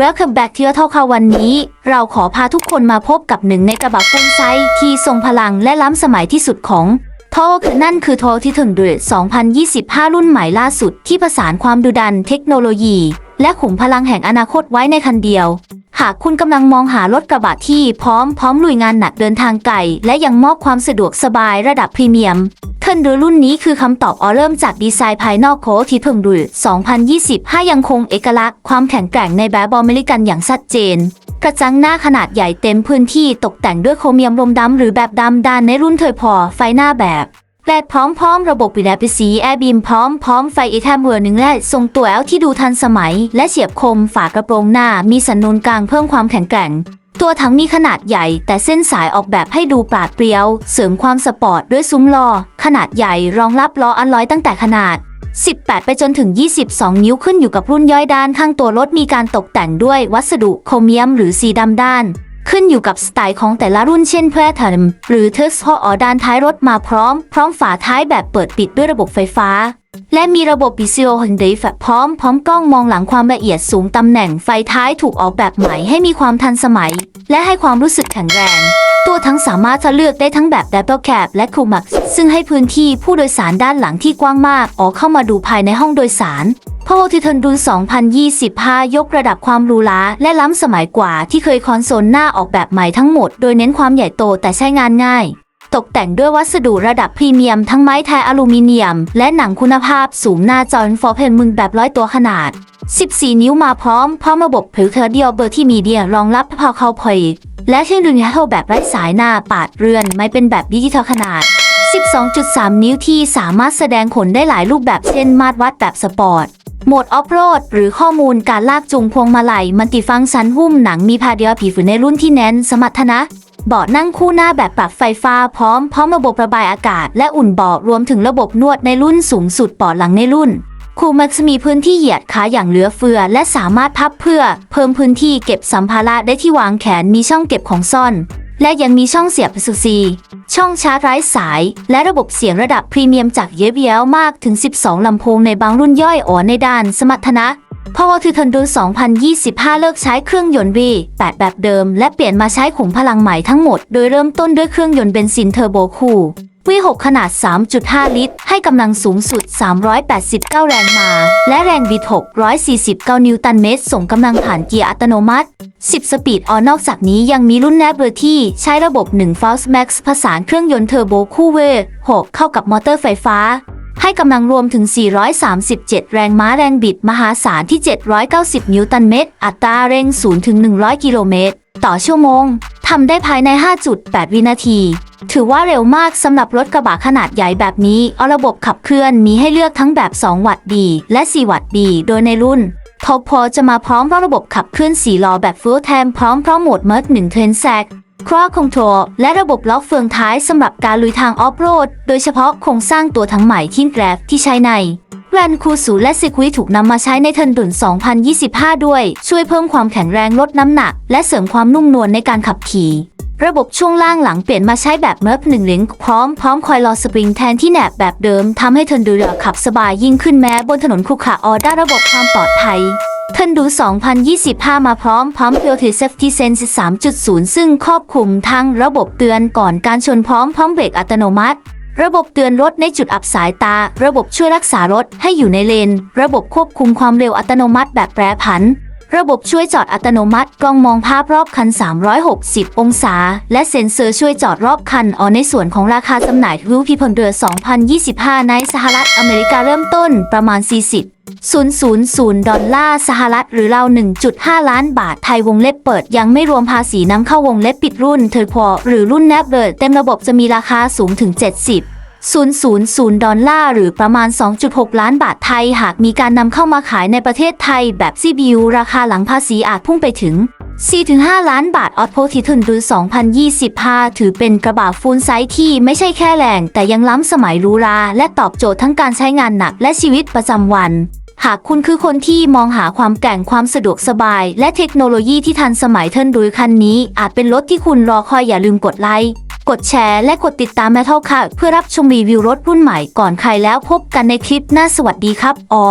Welcome back ที่เท่าค่ะวันนี้ เราขอพาทุกคนมาพบกับหนึ่งในกระบะฟูลไซที่ทรงพลังและล้ำสมัยที่สุดของโทคือนั่นคือโทที่ถึงด้วย2025 รุ่นใหม่ล่าสุดที่ผสานความดุดันเทคโนโลยี และขุมพลังแห่งอนาคตไว้ในคันเดียว หากคุณกำลังมองหารถกระบะที่พร้อมพร้อมลุยงานหนักเดินทางไกลและยังมอบความสะดวกสบายระดับพรีเมียมเทนดูรุ่นนี้คือคำตอบออเริ่มจากดีไซน์ภายนอกโคที่เพิ่งดู2025 ยังคงเอกลักษณ์ความแข็งแกร่งในแบบบอมเมริกันอย่างชัดเจน กระจังหน้าขนาดใหญ่เต็มพื้นที่ตกแต่งด้วยโครเมียมลมดำหรือแบบดำด้านในรุ่นเทอร์พอไฟหน้าแบบ แลดพร้อมพร้อมระบบปิดแอปสีแอร์บีมพร้อมพร้อมไฟอีแทมเวอร์หนึ่งและทรงตัวแอลที่ดูทันสมัย และเฉียบคมฝากระโปรงหน้า มีสันนูนกลางเพิ่มความแข็งแกร่ง ตัวถังมีขนาดใหญ่ แต่เส้นสายออกแบบให้ดูปราดเปรียว เสริมความสปอร์ตด้วยซุ้มล้อขนาดใหญ่รองรับล้ออันร้อยตั้งแต่ขนาด 18 ไปจนถึง 22 นิ้วขึ้นอยู่กับรุ่นย่อยด้านข้างตัวรถมีการตกแต่งด้วยวัสดุโครเมียม หรือสีดำด้าน ขึ้นอยู่กับสไตล์ของแต่ละรุ่นเช่นเพื่อถัมหรือเทสพออด้านท้ายรถมาพร้อม พร้อมฝาท้ายแบบเปิดปิดด้วยระบบไฟฟ้า และมีระบบปิซิโอฮันเดฟพร้อมพร้อมกล้องมองหลังความละเอียดสูงตำแหน่งไฟท้ายถูกออกแบบใหม่ให้มีความทันสมัย และให้ความรู้สึกแข็งแรงตัวทั้งสามารถจะเลือกได้ทั้งแบบ Double Cab และ Crew Max ซึ่งให้พื้นที่ผู้โดยสารด้านหลังที่กว้างมาก ออกเข้ามาดูภายในห้องโดยสาร พาวทิทันดุน2025 ยกระดับความหรูหราและล้ำสมัยกว่าที่เคยคอนโซลหน้าออกแบบใหม่ทั้งหมด โดยเน้นความใหญ่โตแต่ใช้งานง่าย ตกแต่งด้วยวัสดุระดับพรีเมียมทั้งไม้แท้อลูมิเนียม และหนังคุณภาพสูงหน้าจอฟอร์เพนมึงแบบร้อยตัวขนาด 14 นิ้วมาพร้อม พร้อมระบบผิวเทอร์เดียเบอร์ที่มีเดียรองรับพาวเข้าพอยและเชื่อมดึงยัลแบบไร้สายหน้าปาดเรือนไม่เป็นแบบดิจิทัลขนาด 12.3 นิ้วที่สามารถแสดงผลได้หลายรูปแบบเช่นมาตรวัดแบบสปอร์ต โหมดออฟโรดหรือข้อมูลการลากจูงพวงมาลัยมันติฟังก์ชันหุ้มหนังมีพาเดียผีฝืนในรุ่นที่แน้นสมรรถนะเบาะนั่งคู่หน้าแบบปรับไฟฟ้าพร้อมพร้อมระบบระบายอากาศ และอุ่นเบาะรวมถึงระบบนวดในรุ่นสูงสุดเบาะหลังในรุ่น คูมักซ์มีพื้นที่เหยียดขาอย่างเหลือเฟือ และสามารถพับเพื่อ เพิ่มพื้นที่เก็บสัมภาระได้ที่วางแขนมีช่องเก็บของซ่อน และยังมีช่องเสียบสุซีช่องชาร์จไร้สาย และระบบเสียงระดับพรีเมียมจากเยเบียลมากถึง 12 ลำโพงในบางรุ่นย่อยอ่อนในด้านสมรรถนะพอคือทันดู2025 เลิกใช้เครื่องยนต์ V8 แบบเดิม และเปลี่ยนมาใช้ขุมพลังใหม่ทั้งหมด โดยเริ่มต้นด้วยเครื่องยนต์เบนซินเทอร์โบคู่ V6 ขนาด 3.5 ลิตร ให้กำลังสูงสุด 389 แรงม้า และแรงบิด649 นิวตันเมตร ส่งกำลังผ่านเกียร์อัตโนมัติ 10 สปีดออนนอกจากนี้ยังมีรุ่นแนบเบอร์ที่ใช้ระบบ1 f a s t Max ผสานเครื่องยนต์เทอร์โบคู่เว6เข้ากับมอเตอร์ไฟฟ้า ให้กำลังรวมถึง 437 แรงม้าแรงบิดมหาศาลที่ 790 นิวตันเมตร อัตราเร่ง 0 ถึง 100 กิโลเมตร ต่อชั่วโมงำได้ภายใน 5.8 วินาที ถือว่าเร็วมากสำหรับรถกระบะขนาดใหญ่แบบนี้ เอาระบบขับเคลื่อนมีให้เลือกทั้งแบบ 2 วัตต์ดี และ 4 วัตต์ดี โดยในรุ่นท็อปพอจะมาพร้อมระบบขับเคลื่อน4ล้อแบบ Full Time พร้อมพร้อมโหมดเมิร์ด1เทรนแซกครอคอนโทรลและระบบล็อกเฟืองท้ายสำหรับการลุยทางออฟโรด โดยเฉพาะโครงสร้างตัวทั้งใหม่ที่แกรฟที่ใช้ใน แวนคูสูและซิควิถูกนำมาใช้ในเทิร์นดุน2025 ด้วย ช่วยเพิ่มความแข็งแรงลดน้ำหนัก และเสริมความนุ่มนวลในการขับขี่ระบบช่วงล่างหลังเปลี่ยนมาใช้แบบเมิร์ฟหนึ่งลิงพร้อมพร้อมคอยลอสปริงแทนที่แหนบแบบเดิมทำให้เทิร์นดูเรือขับสบายยิ่งขึ้นแม้บนถนนขรุขระออด้าระบบความปลอดภัยเทิร์นดู 2025 มาพร้อมพร้อม Pure Safety Sense 3.0 ซึ่งครอบคลุมทั้งระบบเตือนก่อนการชนพร้อมพร้อมเบรกอัตโนมัติ ระบบเตือนรถในจุดอับสายตา ระบบช่วยรักษารถให้อยู่ในเลน ระบบควบคุมความเร็วอัตโนมัติแบบแปรผัน ระบบช่วยจอดอัตโนมัติ กล้องมองภาพรอบคัน 360 องศา และเซ็นเซอร์ช่วยจอดรอบคันออในส่วนของราคาจำหน่ายวิวพิพลเรือ 2025 ในสหรัฐอเมริกาเริ่มต้นประมาณ 40 000 ดอลลาร์สหรัฐหรือราว 1.5 ล้านบาทไทยวงเล็บเปิด ยังไม่รวมภาษีนำเข้าวงเล็บปิดรุ่นเทอร์พอหรือรุ่นแนบเบิร์ดเต็มระบบจะมีราคาสูงถึง 70 000ดอลลาร์หรือประมาณ 2.6 ล้านบาทไทย หากมีการนำเข้ามาขายในประเทศไทยแบบ CBU ราคาหลังภาษีอาจพุ่งไปถึง 4-5 ล้านบาทออ t โพทิทุนดู2025 ถือเป็นกระบะฟูลไซส์ที่ไม่ใช่แค่แรงแต่ยังล้ำสมัยรูรา และตอบโจทย์ทั้งการใช้งานหนักและชีวิตประจำวัน หากคุณคือคนที่มองหาความแกร่งความสะดวกสบาย และเทคโนโลยีที่ทันสมัยเทิร์นดูคันนี้ อาจเป็นรถที่คุณรอคอยอย่าลืมกดไลค์ กดแชร์และกดติดตามแมทเท่าค่ะ เพื่อรับชมรีวิวรถรุ่นใหม่ก่อนใครแล้วพบกันในคลิปหน้าสวัสดีครับอ๋อ